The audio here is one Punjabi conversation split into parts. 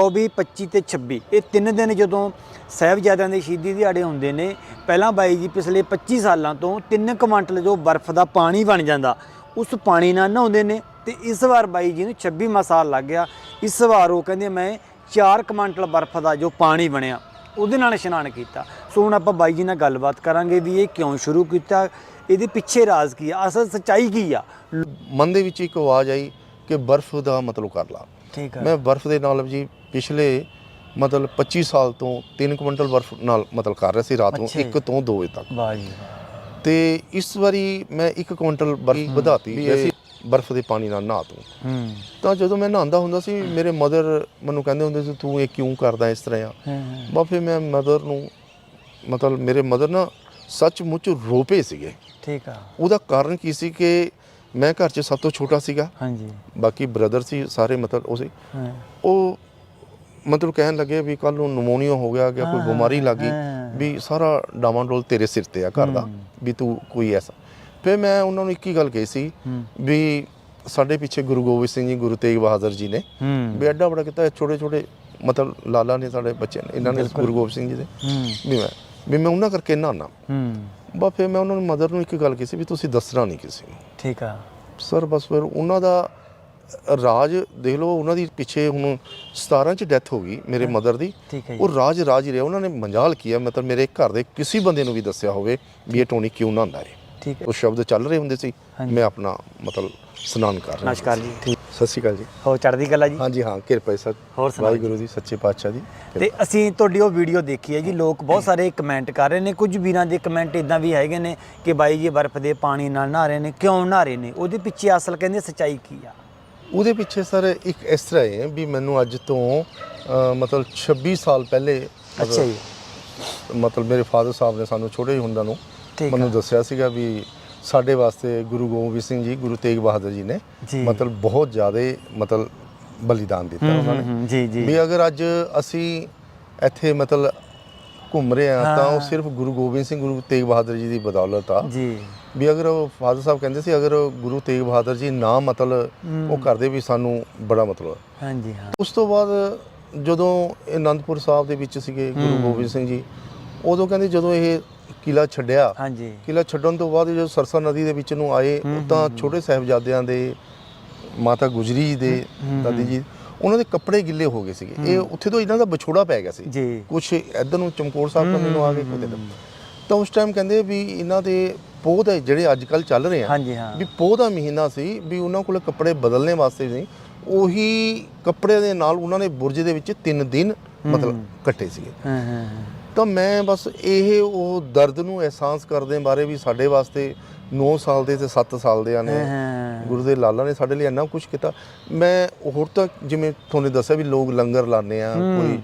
24 25 ਤੇ 26 ਇਹ ਤਿੰਨ ਦਿਨ ਜਦੋਂ ਸਾਹਿਬਜ਼ਾਦਿਆਂ ਦੇ ਸ਼ਹੀਦੀ ਦਿਹਾੜੇ ਹੁੰਦੇ ਨੇ ਪਹਿਲਾਂ ਬਾਈ ਜੀ ਪਿਛਲੇ 25 ਸਾਲਾਂ ਤੋਂ 3 ਕੁਆਂਟਲ ਜੋ ਬਰਫ਼ ਦਾ ਪਾਣੀ ਬਣ ਜਾਂਦਾ ਉਸ ਪਾਣੀ ਨਾਲ ਨਹਾਉਂਦੇ ਨੇ ਤੇ ਇਸ ਵਾਰ ਬਾਈ ਜੀ ਨੂੰ 26 ਸਾਲ ਲੱਗ ਗਿਆ। ਇਸ ਵਾਰ ਉਹ ਕਹਿੰਦੇ ਮੈਂ 4 ਕੁਆਂਟਲ ਬਰਫ਼ ਦਾ ਜੋ ਪਾਣੀ ਬਣਿਆ ਉਹਦੇ ਨਾਲ ਇਸ਼ਨਾਨ ਕੀਤਾ। ਸੋ ਹੁਣ ਆਪਾਂ ਬਾਈ ਜੀ ਨਾਲ ਗੱਲਬਾਤ ਕਰਾਂਗੇ ਵੀ ਇਹ ਕਿਉਂ ਸ਼ੁਰੂ ਕੀਤਾ ਇਹਦੇ ਪਿੱਛੇ ਰਾਜ਼ ਕੀ ਆ ਅਸਲ ਸੱਚਾਈ ਕੀ ਆ? ਮਨ ਦੇ ਵਿੱਚ ਇੱਕ ਆਵਾਜ਼ ਆਈ ਕਿ ਬਰਫ਼ ਦਾ ਮਤਲਬ ਕਰ ਲਾ। ਠੀਕ ਮੈਂ ਬਰਫ਼ ਦੇ ਨਾਲ ਜੀ ਪਿਛਲੇ ਮਤਲਬ 25 ਸਾਲ ਤੋਂ 3 ਕੁਇੰਟਲ ਬਰਫ਼ ਨਾਲ ਮਤਲਬ ਕਰ ਰਿਹਾ ਸੀ ਰਾਤ ਨੂੰ ਅੱਛਾ ਜੀ। 1 ਤੋਂ 2 ਵਜੇ ਤੱਕ। ਵਾਹ ਜੀ। ਤੇ ਇਸ ਵਾਰੀ ਮੈਂ 1 ਕੁਇੰਟਲ ਬਰਫ਼ ਵਧਾਤੀ ਅਸੀਂ ਬਰਫ਼ ਦੇ ਪਾਣੀ ਨਾਲ ਨਹਾ ਤੂੰ ਤਾਂ ਜਦੋਂ ਮੈਂ ਨਹਾਉਂਦਾ ਹੁੰਦਾ ਸੀ ਮੇਰੇ ਮਦਰ ਮੈਨੂੰ ਕਹਿੰਦੇ ਹੁੰਦੇ ਸੀ ਤੂੰ ਇਹ ਕਿਉਂ ਕਰਦਾ ਇਸ ਤਰ੍ਹਾਂ ਆ? ਬਾ ਫਿਰ ਮੈਂ ਮਦਰ ਨੂੰ ਮਤਲਬ ਮੇਰੇ ਮਦਰ ਨਾ ਸੱਚਮੁੱਚ ਰੋਪੇ ਸੀਗੇ। ਠੀਕ ਆ। ਉਹਦਾ ਕਾਰਨ ਕੀ ਸੀ ਕਿ ਮੈਂ ਘਰ 'ਚ ਸਭ ਤੋਂ ਛੋਟਾ ਸੀਗਾ। ਹਾਂਜੀ। ਬਾਕੀ ਬ੍ਰਦਰ ਸੀ ਸਾਰੇ ਮਤਲਬ ਉਹ ਸੀ। ਉਹ ਮਤਲਬ ਕਹਿਣ ਲੱਗੇ ਵੀ ਕੱਲ ਨੂੰ ਨਮੋਨੀਆ ਹੋ ਗਿਆ ਜਾਂ ਕੋਈ ਬਿਮਾਰੀ ਲੱਗੀ ਹਾਂ। ਵੀ ਸਾਰਾ ਡਾਵਾਂਡੋਲ ਤੇਰੇ ਸਿਰ ਤੇ ਆ ਘਰ ਦਾ। ਵੀ ਤੂੰ ਕੋਈ ਐਸਾ। ਫਿਰ ਮੈਂ ਉਹਨਾਂ ਨੂੰ ਇੱਕ ਹੀ ਗੱਲ ਕਹੀ ਸੀ ਵੀ ਸਾਡੇ ਪਿੱਛੇ ਗੁਰੂ ਗੋਬਿੰਦ ਸਿੰਘ ਜੀ ਗੁਰੂ ਤੇਗ ਬਹਾਦਰ ਜੀ ਨੇ ਵੀ ਐਡਾ ਬੜਾ ਕੀਤਾ ਛੋਟੇ ਛੋਟੇ ਮਤਲਬ ਲਾਲਾ ਨੇ ਸਾਡੇ ਬੱਚੇ ਨੇ ਇਹਨਾਂ ਨੇ। ਗੁਰੂ ਗੋਬਿੰਦ ਸਿੰਘ ਜੀ ਦੇ। ਵੀ ਮੈਂ ਵੀ ਮੈਂ ਉਹਨਾਂ ਕਰਕੇ ਨਹਾਨਾ ਹੂੰ। ਬਾ ਫਿਰ ਮੈਂ ਉਹਨਾਂ ਨੂੰ ਮਦਰ ਨੂੰ ਇੱਕ ਗੱਲ ਕਹੀ ਸੀ ਵੀ ਤੁਸੀਂ ਦੱਸਣਾ ਨਹੀਂ ਕਿਸੇ ਨੂੰ। ਠੀਕ ਆ। ਸਰ ਬਸ ਫਿਰ ਉਹਨਾਂ ਦਾ ਰਾਜ ਦੇਖ ਲਓ ਉਹਨਾਂ ਦੀ ਪਿੱਛੇ ਹੁਣ 17 ਚ ਡੈਥ ਹੋ ਗਈ ਮੇਰੇ ਮਦਰ ਦੀ। ਠੀਕ ਹੈ ਜੀ। ਉਹ ਰਾਜ ਰਾਜ ਹੀ ਰਿਹਾ ਉਹਨਾਂ ਨੇ ਮੰਜਾਲ ਕੀਆ ਮਤਲਬ ਮੇਰੇ ਘਰ ਦੇ ਕਿਸੇ ਬੰਦੇ ਨੂੰ ਵੀ ਦੱਸਿਆ ਹੋਵੇ ਵੀ ਇਹ ਟੋਨੀ ਕਿਉਂ ਨਾ ਹੁੰਦਾ ਹੈ ਠੀਕ ਹੈ। ਉਹ ਸ਼ਬਦ ਚੱਲ ਰਹੇ ਹੁੰਦੇ ਸੀ। ਹਾਂਜੀ। ਮੈਂ ਆਪਣਾ ਮਤਲਬ ਇਸ਼ਨਾਨ ਕਰ ਰਿਹਾ ਨਮਸਕਾਰ ਜੀ ਠੀਕ। ਸਤਿ ਸ਼੍ਰੀ ਅਕਾਲ ਜੀ। ਹੋ ਚੜ੍ਹਦੀ ਕਲਾ ਜੀ? ਹਾਂਜੀ ਹਾਂ ਕਿਰਪਾ ਸਰ। ਹੋਰ ਸੁਣਾਓ ਵਾਹਿਗੁਰੂ ਜੀ ਸੱਚੇ ਪਾਤਸ਼ਾਹ ਜੀ। ਤੇ ਅਸੀਂ ਤੁਹਾਡੀ ਉਹ ਵੀਡੀਓ ਦੇਖੀ ਹੈ ਜੀ ਲੋਕ ਬਹੁਤ ਸਾਰੇ ਕਮੈਂਟ ਕਰ ਰਹੇ ਨੇ। ਕੁਝ ਵੀਰਾਂ ਦੇ ਕਮੈਂਟ ਇਦਾਂ ਵੀ ਹੈਗੇ ਨੇ ਕਿ ਬਾਈ ਜੀ ਬਰਫ਼ ਦੇ ਪਾਣੀ ਨਾਲ ਨਹਾ ਰਹੇ ਨੇ ਕਿਉਂ ਨਹਾ ਰਹੇ ਨੇ? ਉਹਦੇ ਪਿੱਛੇ ਅਸਲ ਕਹਿੰਦੇ ਸੱਚਾਈ ਕੀ ਆ? ਉਹਦੇ ਪਿੱਛੇ ਸਰ ਇੱਕ ਇਸ ਤਰ੍ਹਾਂ ਹੈ ਵੀ ਮੈਨੂੰ ਅੱਜ ਤੋਂ ਅ, ਮਤਲਬ 26 ਸਾਲ ਪਹਿਲੇ ਅੱਛਾ ਜੀ। ਮਤਲਬ ਮੇਰੇ ਫਾਦਰ ਸਾਹਿਬ ਨੇ ਸਾਨੂੰ ਛੋਟੇ ਜਿਹੇ ਹੁੰਦਿਆਂ ਨੂੰ ਠੀਕ ਮੈਨੂੰ ਦੱਸਿਆ ਸੀਗਾ ਵੀ ਸਾਡੇ ਵਾਸਤੇ ਗੁਰੂ ਗੋਬਿੰਦ ਸਿੰਘ ਜੀ ਗੁਰੂ ਤੇਗ ਬਹਾਦਰ ਜੀ ਨੇ ਜੀ। ਮਤਲਬ ਬਹੁਤ ਜ਼ਿਆਦਾ ਮਤਲਬ ਬਲੀਦਾਨ ਦਿੱਤਾ ਹੂੰ, ਉਹਨਾਂ ਹੂੰ, ਨੇ ਹੂੰ, ਜੀ ਜੀ। ਵੀ ਅਗਰ ਅੱਜ ਅਸੀਂ ਇੱਥੇ ਮਤਲਬ ਘੁੰਮ ਰਹੇ ਹਾਂ ਤਾਂ ਉਹ। ਸਿਰਫ ਗੁਰੂ ਗੋਬਿੰਦ ਸਿੰਘ ਗੁਰੂ ਤੇਗ ਬਹਾਦਰ ਜੀ ਦੀ ਬਦੌਲਤ ਆ। ਜੀ। ਵੀ ਅਗਰ ਉਹ ਫਾਦਰ ਸਾਹਿਬ ਕਹਿੰਦੇ ਸੀ ਅਗਰ ਗੁਰੂ ਤੇਗ ਬਹਾਦਰ ਜੀ ਨਾ ਮਤਲਬ ਉਹ ਕਰਦੇ ਵੀ ਸਾਨੂੰ ਬੜਾ ਮਤਲਬ। ਹਾਂਜੀ ਹਾਂ। ਉਸ ਤੋਂ ਬਾਅਦ ਜਦੋਂ ਅਨੰਦਪੁਰ ਸਾਹਿਬ ਦੇ ਵਿੱਚ ਸੀਗੇ ਗੁਰੂ। ਗੋਬਿੰਦ ਸਿੰਘ ਜੀ ਉਦੋਂ ਕਹਿੰਦੇ ਜਦੋਂ ਇਹ ਕਿਲਾ ਛੱਡਿਆ ਹਾਂਜੀ। ਕਿਲਾ ਛੱਡਣ ਤੋਂ ਬਾਅਦ ਜਦੋਂ ਸਰਸਾ ਨਦੀ ਦੇ ਵਿੱਚ ਨੂੰ ਆਏ ਤਾਂ ਛੋਟੇ ਸਾਹਿਬਜ਼ਾਦਿਆਂ ਦੇ ਮਾਤਾ ਗੁਜਰੀ ਦੇ ਦਾਦੀ ਜੀ ਉਹਨਾਂ ਦੇ ਕੱਪੜੇ ਗਿੱਲੇ ਹੋ ਗਏ ਸੀਗੇ। ਇਹ ਉੱਥੇ ਤੋਂ ਇਹਨਾਂ ਦਾ ਵਿਛੋੜਾ ਪੈ ਗਿਆ ਸੀ। ਕੁਛ ਇੱਧਰ ਨੂੰ ਚਮਕੌਰ ਸਾਹਿਬ ਤੋਂ ਮੈਨੂੰ ਆ ਹੂੰ, ਕੋਤੇ। ਤਾਂ ਉਸ ਟਾਈਮ ਕਹਿੰਦੇ ਵੀ ਇਹਨਾਂ ਦੇ ਪੋਹ ਦੇ ਜਿਹੜੇ ਅੱਜ ਕੱਲ ਚੱਲ ਰਹੇ ਆ ਵੀ ਪੋਹ ਦਾ ਮਹੀਨਾ ਸੀ ਵੀ ਉਹਨਾਂ ਕੋਲ ਕੱਪੜੇ ਬਦਲਣੇ ਵਾਸਤੇ ਨਹੀਂ ਉਹੀ ਕੱਪੜੇ ਦੇ ਨਾਲ ਉਹਨਾਂ ਨੇ ਬੁਰਜ ਦੇ ਵਿੱਚ 3 ਦਿਨ ਮਤਲਬ। ਕੱਟੇ ਸੀਗੇ। ਹਾਂ ਹਾਂ। ਤਾਂ ਮੈਂ ਬਸ ਇਹ ਉਹ ਦਰਦ ਨੂੰ ਅਹਿਸਾਸ ਕਰਦੇ ਬਾਰੇ ਵੀ ਸਾਡੇ ਵਾਸਤੇ 9 ਸਾਲ ਦੇ ਤੇ 7 ਸਾਲ ਦੇ ਨੇ ਹਾਂ, ਹਾਂ। ਗੁਰੂ ਦੇ ਲਾਲਾ ਨੇ ਸਾਡੇ ਲਈ ਇੰਨਾ ਕੁਝ ਕੀਤਾ। ਮੈਂ ਹੋਰ ਤਾਂ ਜਿਵੇਂ ਤੁਹਾਨੂੰ ਦੱਸਿਆ ਵੀ ਲੋਕ ਲੰਗਰ ਲਾਣੇ ਆ। ਕੋਈ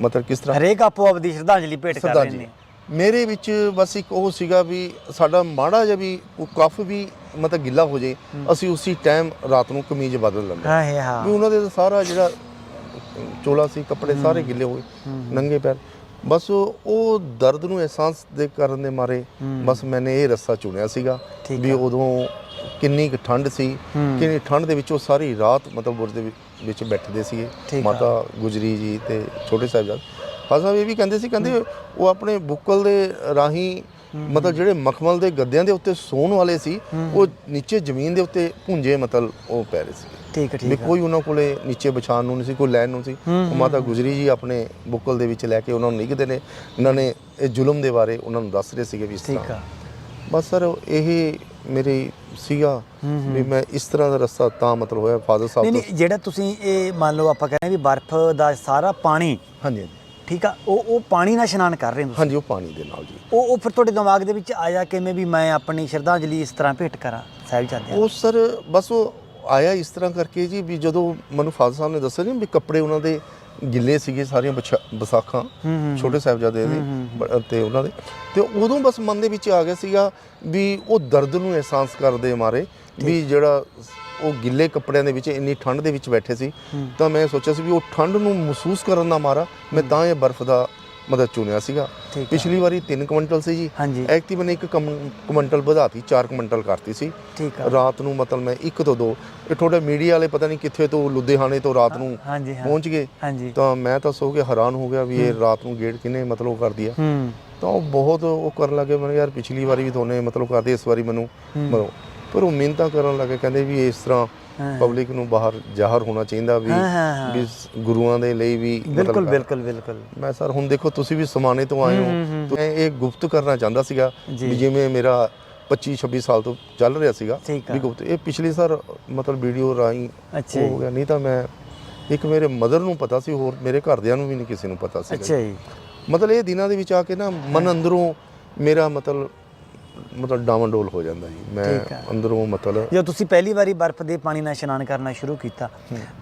ਮਤਲਬ ਕਿਸ ਤਰ੍ਹਾਂ? ਹਰੇਕ ਆਪੋ ਆਪਦੀ ਸ਼ਰਧਾਂਜਲੀ ਭੇਟ ਕਰ ਰਹੇ ਨੇ ਮੇਰੇ ਵਿੱਚ ਬਸ ਇੱਕ ਉਹ ਸੀਗਾ ਵੀ ਸਾਡਾ ਮਾੜਾ ਜਿਹਾ ਵੀ ਉਹ ਕਫ ਵੀ ਮਤਲਬ ਗਿੱਲਾ ਹੋ ਜੇ ਅਸੀਂ ਉਸੇ ਟਾਈਮ ਰਾਤ ਨੂੰ ਕਮੀਜ਼ ਬਦਲ ਲੈਂਦੇ ਹਾਂ ਹੈ। ਵੀ ਉਹਨਾਂ ਦੇ ਸਾਰਾ ਜਿਹੜਾ ਚੋਲਾ ਸੀ ਕੱਪੜੇ ਸਾਰੇ ਗਿੱਲੇ ਹੋਏ ਨੰਗੇ ਪੈਰ। ਬਸ ਉਹ ਦਰਦ ਨੂੰ ਅਹਿਸਾਸ ਦੇ ਕਰਨ ਦੇ ਮਾਰੇ ਹੂੰ। ਬਸ ਮੈਨੇ ਇਹ ਰਸਤਾ ਚੁਣਿਆ ਸੀਗਾ ਵੀ। ਉਦੋਂ ਕਿੰਨੀ ਕੁ ਠੰਡ ਸੀ ਹੂੰ। ਕਿੰਨੀ ਠੰਡ ਦੇ ਵਿੱਚ ਉਹ ਸਾਰੀ ਰਾਤ ਮਤਲਬ ਬੁਰਜ ਦੇ ਵਿੱਚ- ਬੈਠਦੇ ਸੀਗੇ। ਮਾਤਾ ਗੁਜਰੀ ਜੀ ਤੇ ਛੋਟੇ ਸਾਹਿਬਜ਼ਾਦੇ ਖਾਨ ਸਾਹਿਬ ਇਹ ਵੀ ਕਹਿੰਦੇ ਸੀ ਕਹਿੰਦੇ ਉਹ ਆਪਣੇ ਬੁੱਕਲ ਦੇ ਰਾਹੀਂ ਮਤਲਬ ਜਿਹੜੇ ਮਖਮਲ ਦੇ ਗੱਦਿਆਂ ਦੇ ਉੱਤੇ ਸੌਣ ਵਾਲੇ ਸੀ ਉਹ ਨੀਚੇ ਜ਼ਮੀਨ ਦੇ ਉੱਤੇ ਭੁੰਜੇ ਮਤਲਬ ਉਹ ਪੈ ਰਹੇ ਸੀ। ਠੀਕ ਵੀ ਠੀਕ ਹੈ। ਕੋਈ ਉਹਨਾਂ ਕੋਲੇ ਨੀਚੇ ਵਿਛਾਣ ਨੂੰ ਨਹੀਂ ਸੀ ਕੋਈ ਲੈਣ ਨੂੰ ਸੀ। ਉਹ ਮਾਤਾ ਗੁਜਰੀ ਜੀ ਆਪਣੇ ਬੁੱਕਲ ਦੇ ਵਿੱਚ ਲੈ ਕੇ ਉਹਨਾਂ ਨੂੰ ਨਿਗਦੇ ਨੇ। ਇਹਨਾਂ ਨੇ ਇਹ ਜ਼ੁਲਮ ਦੇ ਬਾਰੇ ਉਹਨਾਂ ਨੂੰ ਦੱਸ ਰਹੇ ਸੀਗੇ ਵੀ ਇਸ ਠੀਕ ਤਰ੍ਹਾਂ ਆ। ਬਸ ਸਰ ਇਹ ਮੇਰੀ ਸੀਗਾ ਵੀ ਮੈਂ ਇਸ ਤਰ੍ਹਾਂ ਦਾ ਰਸਤਾ ਤਾਂ ਮਤਲਬ ਹੋਇਆ ਫਾਦਰ ਸਾਹਿਬ ਨਹੀਂ ਜਿਹੜਾ ਤੁਸੀਂ ਇਹ ਮੰਨ ਲਓ ਆਪਾਂ ਕਹਿੰਦੇ ਵੀ ਬਰਫ਼ ਦਾ ਸਾਰਾ ਪਾਣੀ ਹਾਂਜੀ। ਠੀਕ ਆ? ਉਹ ਉਹ ਪਾਣੀ ਨਾਲ ਇਸ਼ਨਾਨ ਕਰ ਰਹੇ ਹੋ ਤੁਸੀਂ। ਹਾਂਜੀ ਉਹ ਪਾਣੀ ਦੇ ਨਾਲ ਜੀ। ਉਹ ਉਹ ਫਿਰ ਤੁਹਾਡੇ ਦਿਮਾਗ ਦੇ ਵਿੱਚ ਆਇਆ ਕਿਵੇਂ ਵੀ ਮੈਂ ਆਪਣੀ ਸ਼ਰਧਾਂਜਲੀ ਇਸ ਤਰ੍ਹਾਂ ਭੇਟ ਕਰਾਂ ਸਾਹਿਬਜ਼ਾਦਿਆਂ ਨੂੰ? ਉਹ ਸਰ ਬਸ ਉਹ ਆਇਆ ਇਸ ਤਰ੍ਹਾਂ ਕਰਕੇ ਜੀ ਵੀ ਜਦੋਂ ਮੈਨੂੰ ਫਾਦਰ ਸਾਹਿਬ ਨੇ ਦੱਸਿਆ ਜੀ ਵੀ ਕੱਪੜੇ ਉਹਨਾਂ ਦੇ ਗਿੱਲੇ ਸੀਗੇ ਸਾਰੀਆਂ ਹੂੰ, ਛੋਟੇ ਸਾਹਿਬਜ਼ਾਦੇ ਦੇ ਤੇ ਉਹਨਾਂ ਦੇ। ਤੇ ਉਦੋਂ ਬਸ ਮਨ ਦੇ ਵਿੱਚ ਆ ਗਿਆ ਸੀਗਾ ਵੀ ਉਹ ਦਰਦ ਨੂੰ ਅਹਿਸਾਸ ਕਰਦੇ ਮਾਰੇ ਵੀ ਜਿਹੜਾ ਉਹ ਗਿੱਲੇ ਕੱਪੜਿਆਂ ਦੇ ਵਿੱਚ ਇੰਨੀ ਠੰਡ ਦੇ ਵਿੱਚ ਬੈਠੇ ਸੀ। ਤਾਂ ਮੈਂ ਸੋਚਿਆ ਸੀ ਵੀ ਉਹ ਠੰਡ ਨੂੰ ਮਹਿਸੂਸ ਕਰਨ ਦਾ ਮਾਰਾ ਮੈਂ ਤਾਂ ਇਹ ਬਰਫ਼ ਦਾ ਮਤਲਬ ਚੁਣਿਆ ਸੀਗਾ। ਪਿਛਲੀ ਵਾਰੀ 3 ਕੁਇੰਟਲ ਸੀ ਜੀ। ਐਕਟਿਵ ਮੈਨੇ ਇੱਕ ਕਮ- ਕੁਇੰਟਲ ਵਧਾਤੀ 4 ਕੁਇੰਟਲ ਕਰਤੀ ਸੀ। ਰਾਤ ਨੂੰ ਮਤਲਬ ਮੈਂ 1 ਤੋਂ 2 ਇਹ ਤੁਹਾਡੇ ਮੀਡੀਆ ਵਾਲੇ ਪਤਾ ਨਹੀਂ ਕਿੱਥੇ ਤੋਂ ਲੁਧਿਆਣੇ ਤੋਂ ਰਾਤ ਨੂੰ ਪਹੁੰਚ ਗਏ। ਤਾਂ ਮੈਂ ਤਾਂ ਸੋ ਕੇ ਹੈਰਾਨ ਹੋ ਗਿਆ ਵੀ ਇਹ ਰਾਤ ਨੂੰ ਗੇਟ ਕਿਨੇ ਮਤਲਬ ਕਰ ਦਿਆ ਤਾਂ ਉਹ ਬਹੁਤ ਉਹ ਕਰਨ ਲੱਗੇ ਮੈਂ ਕਿਹਾ ਯਾਰ ਪਿਛਲੀ ਵਾਰੀ ਵੀ ਤੁਹਾਨੇ ਮਤਲਬ ਕਰਦੇ ਇਸ ਵਾਰੀ ਮੈਨੂੰ ਮਤਲਬ ਪਰ ਉਹ ਮਿਹਨਤਾਂ ਕਰਨ ਲੱਗੇ ਕਹਿੰਦੇ ਵੀ ਇਸ ਤਰ੍ਹਾਂ। ਪਬਲਿਕ ਨੂੰ ਬਾਹਰ ਜ਼ਾਹਰ ਹੋਣਾ ਚਾਹੀਦਾ ਵੀ। ਵੀ ਗੁਰੂਆਂ ਦੇ ਲਈ ਵੀ ਬਿਲਕੁਲ ਬਿਲਕੁਲ ਬਿਲਕੁਲ। ਮੈਂ ਸਰ ਹੁਣ ਦੇਖੋ ਤੁਸੀਂ ਵੀ ਸਮਾਨੇ ਤੋਂ ਆਏ ਹੂੰ, ਮੈਂ ਇਹ ਗੁਪਤ ਕਰਨਾ ਚਾਹੁੰਦਾ ਸੀਗਾ। ਵੀ ਜਿਵੇਂ ਮੇਰਾ 25 26 ਸਾਲ ਤੋਂ ਚੱਲ ਰਿਹਾ ਸੀਗਾ। ਵੀ ਗੁਪਤ। ਇਹ ਪਿਛਲੀ ਸਰ ਮਤਲਬ ਵੀਡੀਓ ਅੱਛਾ ਹੋ ਗਿਆ। ਨਹੀਂ ਤਾਂ ਮੈਂ ਇੱਕ ਮੇਰੇ ਮਦਰ ਨੂੰ ਪਤਾ ਸੀ ਹੋਰ ਮੇਰੇ ਘਰਦਿਆਂ ਨੂੰ ਵੀ ਨਹੀਂ ਕਿਸੇ ਨੂੰ ਪਤਾ ਸੀ ਅੱਛਾ ਜੀ। ਮਤਲਬ ਇਹ ਦਿਨਾਂ ਦੇ ਵਿੱਚ ਆ ਕੇ ਨਾ ਮਨ ਅੰਦਰੋਂ ਮੇਰਾ ਮਤਲਬ ਮਤਲਬ ਡਾਵਾਂਡੋਲ ਹੋ ਜਾਂਦਾ ਜੀ। ਮੈਂ ਠੀਕ। ਅੰਦਰੋਂ ਮਤਲਬ ਜਦੋਂ ਤੁਸੀਂ ਪਹਿਲੀ ਵਾਰੀ ਬਰਫ਼ ਦੇ ਪਾਣੀ ਨਾਲ ਇਸ਼ਨਾਨ ਕਰਨਾ ਸ਼ੁਰੂ ਕੀਤਾ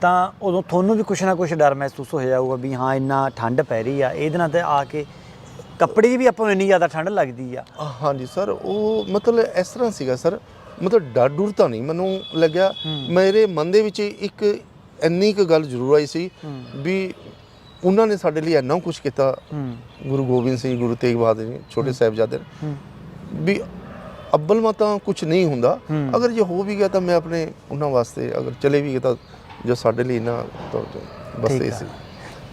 ਤਾਂ ਉਦੋਂ ਤੁਹਾਨੂੰ ਵੀ ਕੁਛ ਨਾ ਕੁਛ ਡਰ ਮਹਿਸੂਸ ਹੋਇਆ ਹੋਊਗਾ ਵੀ ਹਾਂ ਇੰਨਾ ਠੰਡ ਪੈ ਰਹੀ ਆ। ਇਹਦੇ ਨਾਲ ਤੇ ਆ ਕੇ ਕੱਪੜੇ 'ਚ ਵੀ ਆਪਾਂ ਨੂੰ ਇੰਨੀ ਜ਼ਿਆਦਾ ਠੰਡ ਲੱਗਦੀ ਆ। ਹਾਂਜੀ ਸਰ ਉਹ ਮਤਲਬ ਇਸ ਤਰ੍ਹਾਂ ਸੀਗਾ ਸਰ ਮਤਲਬ ਡਰ ਡਰ ਤਾਂ ਨਹੀਂ ਮੈਨੂੰ ਲੱਗਿਆ। ਮੇਰੇ ਮਨ ਦੇ ਵਿੱਚ ਇੱਕ ਇੰਨੀ ਕੁ ਗੱਲ ਜ਼ਰੂਰ ਆਈ ਸੀ ਵੀ ਉਹਨਾਂ ਨੇ ਸਾਡੇ ਲਈ ਇੰਨਾ ਕੁਝ ਕੀਤਾ। ਹੂੰ। ਗੁਰੂ ਗੋਬਿੰਦ ਸਿੰਘ ਗੁਰੂ ਤੇਗ ਬਹਾਦਰ ਜੀ ਛੋਟੇ ਸਾਹਿਬਜ਼ਾਦੇ ਨੇ। ਵੀ ਅੱਬਲ ਮਾ ਤਾਂ ਕੁਝ ਨਹੀਂ ਹੁੰਦਾ। ਅਗਰ ਜੇ ਹੋ ਵੀ ਗਿਆ ਤਾਂ ਮੈਂ ਆਪਣੇ ਉਹਨਾਂ ਵਾਸਤੇ ਅਗਰ ਚਲੇ ਵੀ ਗਏ ਤਾਂ ਜੋ ਸਾਡੇ ਲਈ ਨਾ ਤਾਂ ਬਸ ਇਹ। ਸੀ।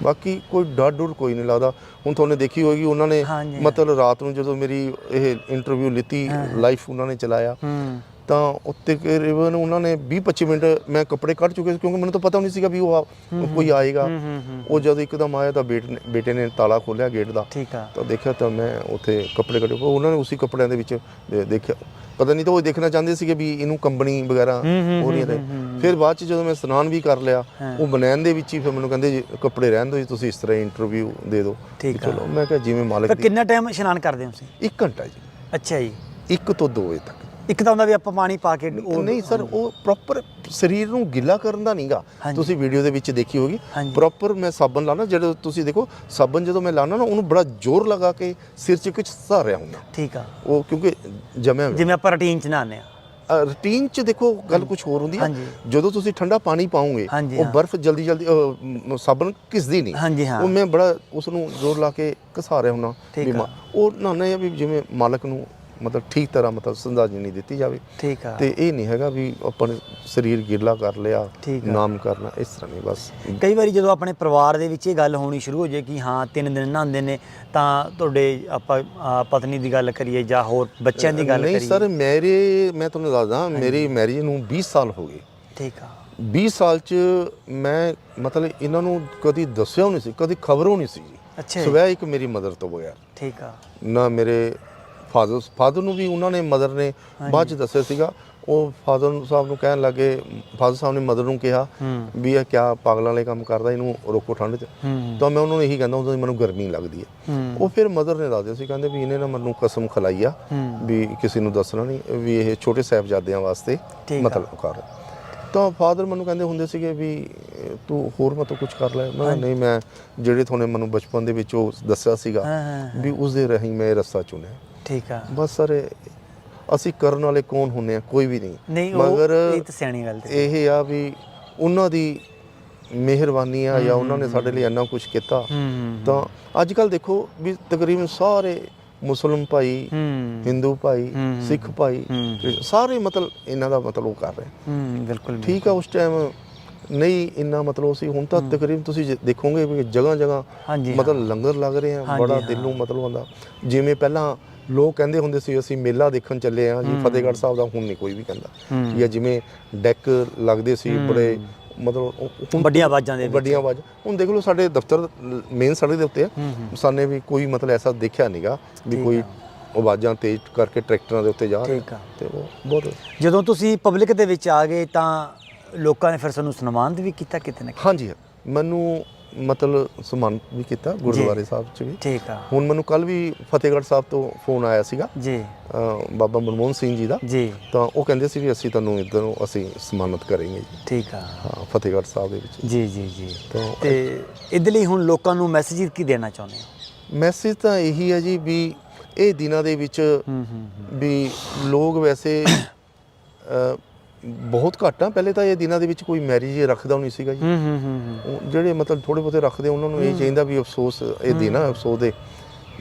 ਬਾਕੀ ਕੋਈ ਡਰ ਡਰ ਕੋਈ ਨਹੀਂ ਲੱਗਦਾ। ਹੁਣ ਤੁਹਾਨੂੰ ਦੇਖੀ ਹੋਏਗੀ ਉਹਨਾਂ ਨੇ ਮਤਲਬ ਰਾਤ ਨੂੰ ਜਦੋਂ ਮੇਰੀ ਇਹ ਇੰਟਰਵਿਊ ਲਿੱਤੀ ਲਾਈਵ ਉਹਨਾਂ ਨੇ ਚਲਾਇਆ। ਹੂੰ। ਤਾਂ ਉੱਤੇ ਤਕਰੀਬਨ ਉਹਨਾਂ ਨੇ 20 25 ਮਿੰਟ ਮੈਂ ਕੱਪੜੇ ਕੱਢ ਚੁੱਕੇ ਸੀ ਕਿਉਂਕਿ ਮੈਨੂੰ ਤਾਂ ਪਤਾ ਨਹੀਂ ਸੀਗਾ ਵੀ ਉਹ ਆ- ਕੋਈ ਆਏਗਾ। ਉਹ ਜਦ ਇੱਕਦਮ ਆਇਆ ਤਾਂ ਬੇਟੇ ਨੇ ਬੇਟੇ ਨੇ ਤਾਲਾ ਖੋਲ੍ਹਿਆ ਗੇਟ ਦਾ। ਠੀਕ ਆ। ਤਾਂ ਦੇਖਿਆ ਤਾਂ ਮੈਂ ਉੱਥੇ ਕੱਪੜੇ ਕੱਢੇ ਉਹ ਉਹਨਾਂ ਨੇ ਉਸੇ ਕੱਪੜਿਆਂ ਦੇ ਵਿੱਚ ਦੇ- ਦੇਖਿਆ। ਪਤਾ ਨਹੀਂ ਤਾਂ ਉਹ ਦੇਖਣਾ ਚਾਹੁੰਦੇ ਸੀਗੇ ਵੀ ਇਹਨੂੰ ਕੰਬਣੀ ਵਗੈਰਾ ਹੂੰ, ਰਹੀ ਹੈ ਫਿਰ ਬਾਅਦ ਚ ਜਦੋਂ ਮੈਂ ਇਸ਼ਨਾਨ ਵੀ ਕਰ ਲਿਆ। ਉਹ ਬਨੈਣ ਦੇ ਵਿੱਚ ਹੀ ਫਿਰ ਮੈਨੂੰ ਕਹਿੰਦੇ ਜੀ ਕੱਪੜੇ ਰਹਿਣ ਦਿਓ ਜੀ ਤੁਸੀਂ ਇਸ ਤਰ੍ਹਾਂ ਇੰਟਰਵਿਊ ਦੇ ਦਿਓ। ਠੀਕ ਚਲੋ ਮੈਂ ਕਿਹਾ ਜਿਵੇਂ ਮਾਲਕ ਫਿਰ ਦੀ ਕਿੰਨਾ ਟਾਈਮ ਇਸ਼ਨਾਨ ਕਰਦੇ ਹੋ ਤੁਸੀਂ? 1 ਘੰਟਾ ਜੀ। ਅੱਛਾ ਜੀ। 1 ਤੋਂ 2 ਵਜੇ ਤੱਕ। ਇੱਕ ਤਾਂ ਹੁੰਦਾ ਵੀ ਆਪਾਂ ਪਾਣੀ ਪਾ ਕੇ ਉਹ ਨਹੀਂ ਸਰ ਉਹ ਪ੍ਰੋਪਰ ਸਰੀਰ ਨੂੰ ਗਿੱਲਾ ਕਰਨ ਦਾ ਨਹੀਂਗਾ। ਤੁਸੀਂ ਵੀਡੀਓ ਦੇ ਵਿੱਚ ਦੇਖੀ ਹੋਗੀ। ਪ੍ਰੋਪਰ ਮੈਂ ਸਾਬਣ ਲਾਣਾ ਜਦੋਂ ਤੁਸੀਂ ਦੇਖੋ ਸਾਬਣ ਜਦੋਂ ਮੈਂ ਲਾਣਾ ਨਾ ਉਹਨੂੰ ਬੜਾ ਜ਼ੋਰ ਲਗਾ ਕੇ ਸਿਰ 'ਚ ਕੁਝ ਸਹਾਰਿਆ ਹੁੰਦਾ। ਠੀਕ ਆ। ਉਹ ਕਿਉਂਕਿ ਜਮਿਆ ਜਿਵੇਂ ਆਪਾਂ ਰੂਟੀਨ ਚ ਨਹਾਉਂਦੇ ਆ ਰੂਟੀਨ 'ਚ ਦੇਖੋ ਗੱਲ ਕੁਝ ਹੋਰ ਹੁੰਦੀ ਹੈ। ਜਦੋਂ ਤੁਸੀਂ ਠੰਡਾ ਪਾਣੀ ਹਾਂਜੀ, ਉਹ। ਬਰਫ਼ ਜਲਦੀ ਜਲਦੀ ਸਾਬਣ ਘਿਸਦੀ ਨਹੀਂ। ਉਹ ਮੈਂ ਬੜਾ ਉਸ ਨੂੰ ਜ਼ੋਰ ਲਾ ਕੇ ਘਸਾ ਰਿਹਾ ਹੁੰਦਾ ਉਹ ਨਾਨਾ ਇਹ ਵੀ ਜਿਵੇਂ ਮਾਲਕ ਨੂੰ ਮਤਲਬ ਠੀਕ ਤਰ੍ਹਾਂ ਮਤਲਬ ਸੰਦਾਜੀ ਨਹੀਂ ਦਿੱਤੀ ਜਾਵੇ। ਠੀਕ ਆ। ਤੇ ਇਹ ਨਹੀਂ ਹੈਗਾ ਵੀ ਆਪਾਂ ਨੇ ਸਰੀਰ ਗਿਰਲਾ ਕਰ ਲਿਆ ਠੀਕ ਆ। ਨਾਮ ਕਰਨਾ ਇਸ ਤਰ੍ਹਾਂ ਨਹੀਂ ਬਸ। ਕਈ ਵਾਰੀ ਜਦੋਂ ਆਪਣੇ ਪਰਿਵਾਰ ਦੇ ਵਿੱਚ ਇਹ ਗੱਲ ਹੋਣੀ ਸ਼ੁਰੂ ਹੋ ਜਾਏ ਕਿ ਹਾਂ ਤਿੰਨ ਦਿਨ ਨਹਾਉਂਦੇ ਨੇ ਤਾਂ ਤੁਹਾਡੇ ਆਪਾਂ ਪਤਨੀ ਦੀ ਗੱਲ ਕਰੀਏ ਜਾਂ ਹੋਰ ਬੱਚਿਆਂ ਦੀ ਗੱਲ ਨਹੀਂ ਕਰੀਏ। ਸਰ ਮੇਰੇ ਮੈਂ ਤੁਹਾਨੂੰ ਦੱਸਦਾ ਮੇਰੀ ਮੈਰਿਜ ਨੂੰ 20 ਸਾਲ ਹੋ ਗਏ। ਠੀਕ ਆ। 20 ਸਾਲ ਚ ਮੈਂ ਮਤਲਬ ਇਹਨਾਂ ਨੂੰ ਕਦੀ ਦੱਸਿਆ ਨਹੀਂ ਸੀ ਕਦੀ ਖਬਰੋਂ ਨਹੀਂ ਸੀ ਜੀ। ਅੱਛਾ ਜੀ। ਸਵੈ ਇੱਕ ਮੇਰੀ ਮਦਰ ਤੋਂ ਬਗੈਰ ਠੀਕ ਆ। ਨਾ ਮੇਰੇ ਫਾਦਰ ਫਾਦਰ ਨੂੰ ਵੀ ਉਹਨਾਂ ਨੇ ਮਦਰ ਨੇ ਬਾਅਦ ਚ ਦੱਸਿਆ ਸੀਗਾ। ਉਹ ਫਾਦਰ ਸਾਹਿਬ ਨੂੰ ਕਹਿਣ ਲੱਗੇ ਫਾਦਰ ਸਾਹਿਬ ਨੇ ਮਦਰ ਨੂੰ ਕਿਹਾ ਵੀ ਇਹ ਕਿਆ ਪਾਗਲਾਂ ਵਾਲੇ ਕੰਮ ਕਰਦਾ ਇਹਨੂੰ ਰੋਕੋ ਠੰਡ 'ਚ। ਤਾਂ ਮੈਂ ਉਹਨਾਂ ਨੂੰ ਇਹੀ ਕਹਿੰਦਾ ਹੁੰਦਾ ਸੀ ਮੈਨੂੰ ਗਰਮੀ ਲੱਗਦੀ ਹੈ। ਉਹ ਫਿਰ ਮਦਰ ਨੇ ਦੱਸਦੇ ਸੀ ਕਹਿੰਦੇ ਵੀ ਇਹਨੇ ਨਾ ਮੈਨੂੰ ਕਸਮ ਖਲਾਈ ਆ। ਵੀ ਕਿਸੇ ਨੂੰ ਦੱਸਣਾ ਨਹੀਂ ਵੀ ਇਹ ਛੋਟੇ ਸਾਹਿਬਜ਼ਾਦਿਆਂ ਵਾਸਤੇ। ਮਤਲਬ ਕਰ। ਤਾਂ ਫਾਦਰ ਮੈਨੂੰ ਕਹਿੰਦੇ ਹੁੰਦੇ ਸੀਗੇ ਵੀ ਤੂੰ ਹੋਰ ਮਤਲਬ ਕੁਝ ਕਰ ਲੈ। ਮੈਂ ਨਹੀਂ ਮੈਂ ਜਿਹੜੇ ਤੁਹਾਨੂੰ ਮੈਨੂੰ ਬਚਪਨ ਦੇ ਵਿੱਚ ਉਹ ਦੱਸਿਆ ਸੀਗਾ ਵੀ ਉਸ ਦੇ ਰਹੀ ਮੈਂ ਰਸਤਾ ਚੁਣਿਆ। ਠੀਕ ਆ। ਬਸ ਸਰ ਅਸੀਂ ਕਰਨ ਵਾਲੇ ਕੌਣ ਹੁੰਨੇ ਆ? ਕੋਈ ਵੀ ਨਹੀਂ। ਨਹੀਂ ਉਹ ਮਗਰ ਇਹ ਤਾਂ ਸਿਆਣੀ ਗੱਲ ਤੇ ਇਹ ਆ ਵੀ ਉਹਨਾਂ ਦੀ ਮਿਹਰਬਾਨੀ ਆ ਜਾਂ ਉਹਨਾਂ ਨੇ ਸਾਡੇ ਲਈ ਇੰਨਾ ਕੁਝ ਕੀਤਾ। ਹੂੰ ਤਾਂ ਅੱਜ ਕੱਲ ਦੇਖੋ ਵੀ ਤਕਰੀਬਨ ਸਾਰੇ ਮੁਸਲਮ ਭਾਈ ਹੂੰ। ਹਿੰਦੂ ਭਾਈ। ਸਿੱਖ ਭਾਈ। ਕ੍ਰਿਸ- ਸਾਰੇ ਮਤਲਬ ਇਹਨਾਂ ਦਾ ਮਤਲਬ ਉਹ ਕਰ ਰਹੇ। ਹੂੰ ਬਿਲਕੁਲ ਠੀਕ ਆ ਉਸ ਟਾਈਮ ਨਹੀਂ ਇੰਨਾ ਮਤਲਬ ਸੀ। ਹੁਣ ਤਾਂ ਤਕਰੀਬਨ ਤੁਸੀਂ ਜੇ ਦੇਖੋਗੇ ਵੀ ਜਗ੍ਹਾ ਜਗ੍ਹਾ ਹਾਂਜੀ, ਹਾਂ। ਮਤਲਬ ਲੰਗਰ ਲੱਗ ਰਹੇ ਆ ਹਾਂਜੀ, ਬੜਾ ਹਾਂ। ਦਿਲ ਨੂੰ ਮਤਲਬ ਹੁੰਦਾ ਜਿਵੇਂ ਪਹਿਲਾਂ ਲੋਕ ਕਹਿੰਦੇ ਹੁੰਦੇ ਸੀ ਅਸੀਂ ਮੇਲਾ ਦੇਖਣ ਚੱਲੇ ਆ ਜੀ ਫਤਿਹਗੜ੍ਹ ਸਾਹਿਬ ਦਾ ਹੁਣ ਨਹੀਂ ਕੋਈ ਵੀ ਕਹਿੰਦਾ। ਜਾਂ ਜਿਵੇਂ ਡੈਕ ਲੱਗਦੇ ਸੀ ਬੜੇ ਮਤਲਬ ਹੁਣ ਵੱਡੀਆਂ ਆਵਾਜ਼ਾਂ ਦੇ ਵੱਡੀਆਂ ਆਵਾਜ਼ ਹੁਣ ਦੇਖ ਲਓ ਸਾਡੇ ਦਫ਼ਤਰ ਮੇਨ ਸੜਕ ਦੇ ਉੱਤੇ ਆ। ਸਾਨੇ ਵੀ ਕੋਈ ਮਤਲਬ ਐਸਾ ਦੇਖਿਆ ਨਹੀਂਗਾ ਵੀ ਕੋਈ ਆਵਾਜ਼ਾਂ ਤੇਜ਼ ਕਰਕੇ ਟਰੈਕਟਰਾਂ ਦੇ ਉੱਤੇ ਜਾ ਰਹੇ। ਤੇ ਉਹ ਬਹੁਤ ਜਦੋਂ ਤੁਸੀਂ ਪਬਲਿਕ ਦੇ ਵਿੱਚ ਆ ਗਏ ਤਾਂ ਲੋਕਾਂ ਨੇ ਫਿਰ ਤੁਹਾਨੂੰ ਸਨਮਾਨਿਤ ਵੀ ਕੀਤਾ ਕਿਤੇ ਨਾ ਕਿਤੇ? ਹਾਂਜੀ। ਮੈਨੂੰ ਮਤਲਬ ਸਨਮਾਨ ਵੀ ਕੀਤਾ ਗੁਰਦੁਆਰੇ ਸਾਹਿਬ 'ਚ ਵੀ। ਠੀਕ ਆ। ਹੁਣ ਮੈਨੂੰ ਕੱਲ ਵੀ ਫਤਿਹਗੜ੍ਹ ਸਾਹਿਬ ਤੋਂ ਫੋਨ ਆਇਆ ਸੀਗਾ। ਜੀ। ਬਾਬਾ ਮਨਮੋਹਨ ਸਿੰਘ ਜੀ ਦਾ। ਜੀ। ਤਾਂ ਉਹ ਕਹਿੰਦੇ ਸੀ ਵੀ ਅਸੀਂ ਤੁਹਾਨੂੰ ਇੱਧਰ ਅਸੀਂ ਸਨਮਾਨਿਤ ਕਰਾਂਗੇ ਜੀ। ਠੀਕ ਆ। ਹਾਂ ਫਤਿਹਗੜ੍ਹ ਸਾਹਿਬ ਦੇ ਵਿੱਚ। ਜੀ ਜੀ ਜੀ। ਤਾਂ ਤੇ ਇਹਦੇ ਲਈ ਹੁਣ ਲੋਕਾਂ ਨੂੰ ਮੈਸੇਜ ਕੀ ਦੇਣਾ ਚਾਹੁੰਦੇ ਹੋ? ਮੈਸੇਜ ਤਾਂ ਇਹੀ ਹੈ ਜੀ ਵੀ ਇਹ ਦਿਨਾਂ ਦੇ ਵਿੱਚ ਹੂੰ ਹੂੰ ਵੀ ਲੋਕ ਵੈਸੇ ਬਹੁਤ ਘੱਟ ਆ। ਪਹਿਲੇ ਤਾਂ ਇਹ ਦਿਨਾਂ ਦੇ ਵਿੱਚ ਕੋਈ ਮੈਰਿਜ ਰੱਖਦਾ ਨਹੀਂ ਸੀਗਾ ਜੀ। ਹੂੰ ਹੂੰ ਹੂੰ ਉਹ ਜਿਹੜੇ ਮਤਲਬ ਥੋੜੇ ਬਹੁਤੇ ਰੱਖਦੇ ਉਹਨਾਂ ਨੂੰ ਇਹ ਚਾਹੀਦਾ ਵੀ ਅਫਸੋਸ ਇਹ ਦਿਨ ਆ ਅਫਸੋਸ ਦੇ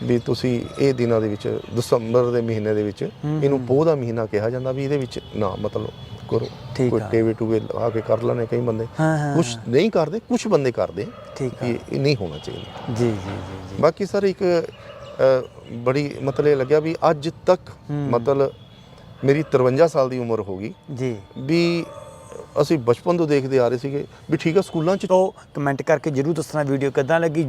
ਵੀ ਤੁਸੀਂ ਇਹ ਦਿਨਾਂ ਦੇ ਵਿੱਚ ਦਸੰਬਰ ਦੇ ਮਹੀਨੇ ਦੇ ਵਿੱਚ ਇਹਨੂੰ ਪੋਹ ਦਾ ਮਹੀਨਾ ਕਿਹਾ ਜਾਂਦਾ ਵੀ ਇਹਦੇ ਵਿੱਚ ਨਾ ਮਤਲਬ ਕਰੋ। ਠੀਕ ਕੋਈ ਆ। ਟੇਵੇ ਟੂਵੇ ਲਾ ਕੇ ਕਰ ਲੈਣੇ ਕਈ ਬੰਦੇ। ਹਾਂ, ਹਾਂ, ਕੁਝ ਨਹੀਂ ਕਰਦੇ ਕੁਝ ਬੰਦੇ ਕਰਦੇ ਠੀਕ ਆ। ਇਹ ਇਹ ਨਹੀਂ ਹੋਣਾ ਚਾਹੀਦਾ। ਜੀ ਜੀ ਜੀ ਜੀ। ਬਾਕੀ ਸਰ ਇੱਕ ਅ, ਬੜੀ ਮਤਲਬ ਇਹ ਲੱਗਿਆ ਵੀ ਅੱਜ ਤੱਕ ਮਤਲਬ ਮੇਰੀ 53 ਸਾਲ ਦੀ ਉਮਰ ਹੋ ਗਈ। ਜੀ। ਵੀ ਅਸੀਂ ਬਚਪਨ ਤੋਂ ਦੇਖਦੇ ਆ ਰਹੇ ਸੀਗੇ ਵੀ ਠੀਕ ਆ ਸਕੂਲਾਂ 'ਚ ਤੋ ਕਮੈਂਟ ਕਰਕੇ ਜਰੂਰ ਦੱਸਣਾ ਵੀਡੀਓ ਕਿੱਦਾਂ ਲੱਗੀ?